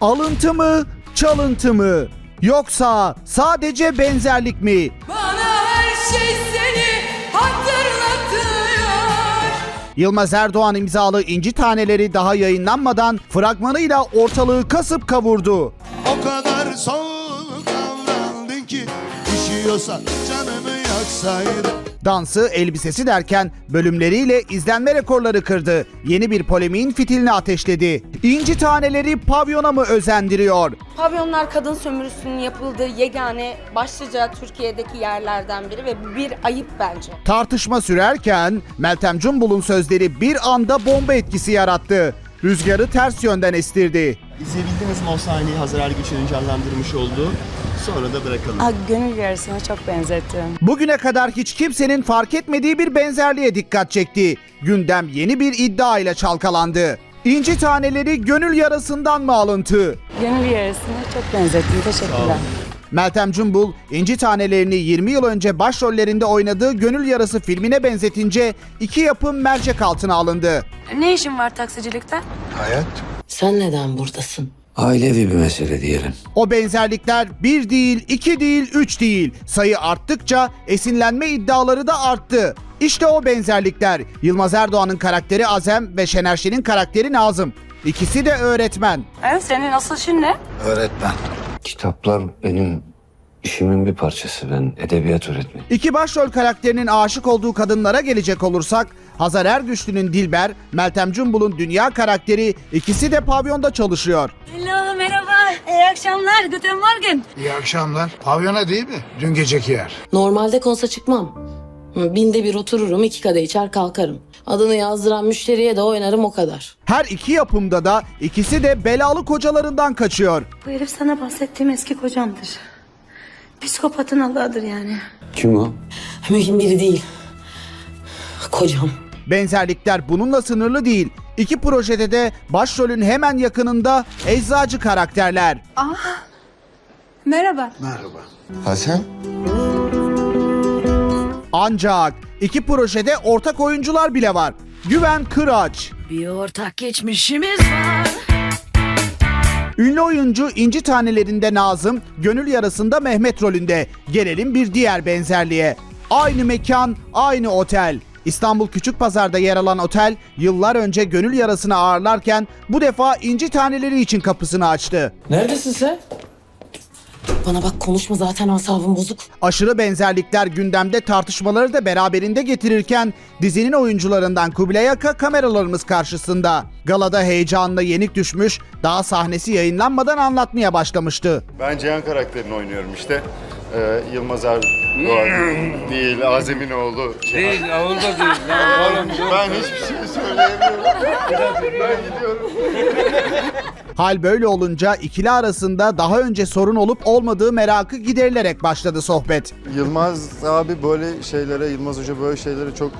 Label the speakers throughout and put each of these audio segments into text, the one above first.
Speaker 1: Alıntı mı, çalıntı mı? Yoksa sadece benzerlik mi?
Speaker 2: Bana her şey seni hatırlatıyor.
Speaker 1: Yılmaz Erdoğan imzalı İnci Taneleri daha yayınlanmadan fragmanıyla ortalığı kasıp kavurdu.
Speaker 3: O kadar soğuk davrandın ki Üşüyorsa canımı yaksaydın
Speaker 1: Dansı, elbisesi derken bölümleriyle izlenme rekorları kırdı. Yeni bir polemiğin fitilini ateşledi. İnci Taneleri pavyona mı özendiriyor?
Speaker 4: Pavyonlar kadın sömürüsünün yapıldığı yegane başlıca Türkiye'deki yerlerden biri ve bu bir ayıp bence.
Speaker 1: Tartışma sürerken Meltem Cumbul'un sözleri bir anda bomba etkisi yarattı. Rüzgarı ters yönden estirdi.
Speaker 5: İzleyebildiniz mi o sahneyi Hazar Ergüçer'in canlandırmış olduğu? Sonra da bırakalım.
Speaker 6: Aa, gönül yarısına çok benzettim.
Speaker 1: Bugüne kadar hiç kimsenin fark etmediği bir benzerliğe dikkat çekti. Gündem yeni bir iddia ile çalkalandı. İnci taneleri gönül yarasından mı alıntı?
Speaker 6: Gönül yarısına çok benzettim. Teşekkürler.
Speaker 1: Meltem Cumbul, İnci Tanelerini 20 yıl önce başrollerinde oynadığı Gönül Yarası filmine benzetince iki yapım mercek altına alındı.
Speaker 6: Ne işin var taksicilikte?
Speaker 7: Sen neden buradasın?
Speaker 8: Ailevi bir mesele diyelim.
Speaker 1: O benzerlikler bir değil, iki değil, üç değil. Sayı arttıkça esinlenme iddiaları da arttı. İşte o benzerlikler. Yılmaz Erdoğan'ın karakteri Azem ve Şener Şen'in karakteri Nazım. İkisi de öğretmen.
Speaker 6: Evet senin asıl işin ne?
Speaker 8: Öğretmen. Kitaplar benim işimin bir parçası. Ben edebiyat öğretmeni.
Speaker 1: İki başrol karakterinin aşık olduğu kadınlara gelecek olursak, Hazar Ergüçlü'nün Dilber, Meltem Cumbul'un Dünya karakteri ikisi de pavyonda çalışıyor.
Speaker 6: Hello. İyi akşamlar. Guten Morgen.
Speaker 9: İyi akşamlar. Pavyona değil mi? Dün geceki yer.
Speaker 7: Normalde konsa çıkmam. Binde bir otururum, iki kadeh içer kalkarım. Adını yazdıran müşteriye de oynarım o kadar.
Speaker 1: Her iki yapımda da ikisi de belalı kocalarından kaçıyor.
Speaker 10: Bu herif sana bahsettiğim eski kocamdır. Psikopatın Allah'ıdır yani.
Speaker 8: Kim o?
Speaker 7: Mühim biri değil. Kocam.
Speaker 1: Benzerlikler bununla sınırlı değil. İki projede de başrolün hemen yakınında eczacı karakterler.
Speaker 10: Merhaba.
Speaker 9: Merhaba.
Speaker 5: Hasan?
Speaker 1: Ancak iki projede ortak oyuncular bile var. Güven Kıraç.
Speaker 7: Bir ortak geçmişimiz var.
Speaker 1: Ünlü oyuncu İnci Tanelerinde Nazım, Gönül Yarasında Mehmet rolünde. Gelelim bir diğer benzerliğe. Aynı mekan, aynı otel. İstanbul Küçükpazar'da yer alan otel yıllar önce Gönül Yarası'nı ağırlarken bu defa İnci Taneleri için kapısını açtı.
Speaker 7: Neredesin sen? Bana bak konuşma zaten asabım bozuk.
Speaker 1: Aşırı benzerlikler gündemde tartışmaları da beraberinde getirirken dizinin oyuncularından Kubilay Aka kameralarımız karşısında. Galada heyecanla yenik düşmüş, daha sahnesi yayınlanmadan anlatmaya başlamıştı.
Speaker 11: Ben Cihan karakterini oynuyorum işte. Ee, Yılmaz Erdoğan değil, Azem'in oğlu. Değil, oğlu da değil. ben hiçbir şey söyleyemiyorum. ben gidiyorum.
Speaker 1: Hal böyle olunca ikili arasında daha önce sorun olup olmadığı merakı giderilerek başladı sohbet.
Speaker 11: Yılmaz abi böyle şeylere, Yılmaz Hoca böyle şeylere çok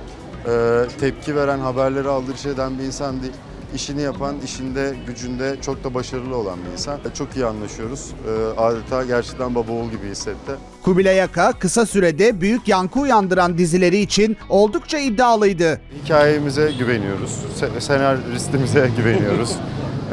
Speaker 11: e, tepki veren, haberleri aldırış eden bir insan değil. İşini yapan, işinde, gücünde çok da başarılı olan bir insan. Çok iyi anlaşıyoruz. E, adeta gerçekten baba oğul gibi hissetti.
Speaker 1: Kubilay Aka kısa sürede büyük yankı uyandıran dizileri için oldukça iddialıydı.
Speaker 11: Hikayemize güveniyoruz, se- senaristimize güveniyoruz,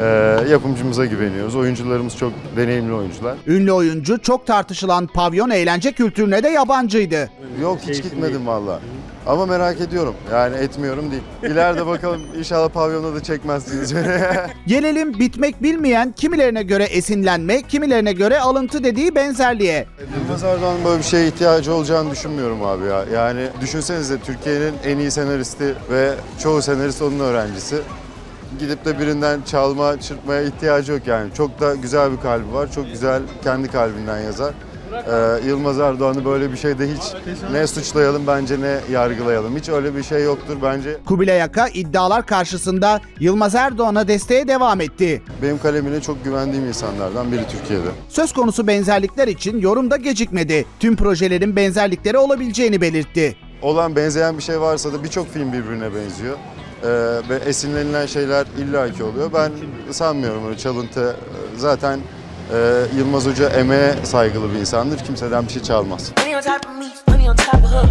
Speaker 11: e, yapımcımıza güveniyoruz. Oyuncularımız çok deneyimli oyuncular.
Speaker 1: Ünlü oyuncu çok tartışılan pavyon eğlence kültürüne de yabancıydı.
Speaker 11: Yok hiç gitmedim valla. Ama merak ediyorum. Yani etmiyorum değil. İleride bakalım inşallah pavyonda da çekmezsiniz beni.
Speaker 1: Gelelim bitmek bilmeyen kimilerine göre esinlenme, kimilerine göre alıntı dediği benzerliğe.
Speaker 11: Yılmaz Erdoğan'ın böyle bir şeye ihtiyacı olacağını düşünmüyorum abi ya. Yani düşünsenize Türkiye'nin en iyi senaristi ve çoğu senarist onun öğrencisi. Gidip de birinden çalma, çırpmaya ihtiyacı yok yani. Çok da güzel bir kalbi var. Çok güzel kendi kalbinden yazar. Ee, Yılmaz Erdoğan'ı böyle bir şeyde hiç ne suçlayalım bence ne yargılayalım. Hiç öyle bir şey yoktur bence.
Speaker 1: Kubilay Aka iddialar karşısında Yılmaz Erdoğan'a desteğe devam etti.
Speaker 11: Benim kalemine çok güvendiğim insanlardan biri Türkiye'de.
Speaker 1: Söz konusu benzerlikler için yorumda gecikmedi. Tüm projelerin benzerlikleri olabileceğini belirtti.
Speaker 11: Olan benzeyen bir şey varsa da birçok film birbirine benziyor. Ve esinlenilen şeyler illaki oluyor. Ben sanmıyorum öyle çalıntı. Zaten e, Yılmaz Hoca emeğe saygılı bir insandır. Kimseden bir şey çalmaz.
Speaker 2: Money on top of me, money on top of her.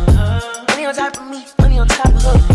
Speaker 2: Money on top of me, money on top of her.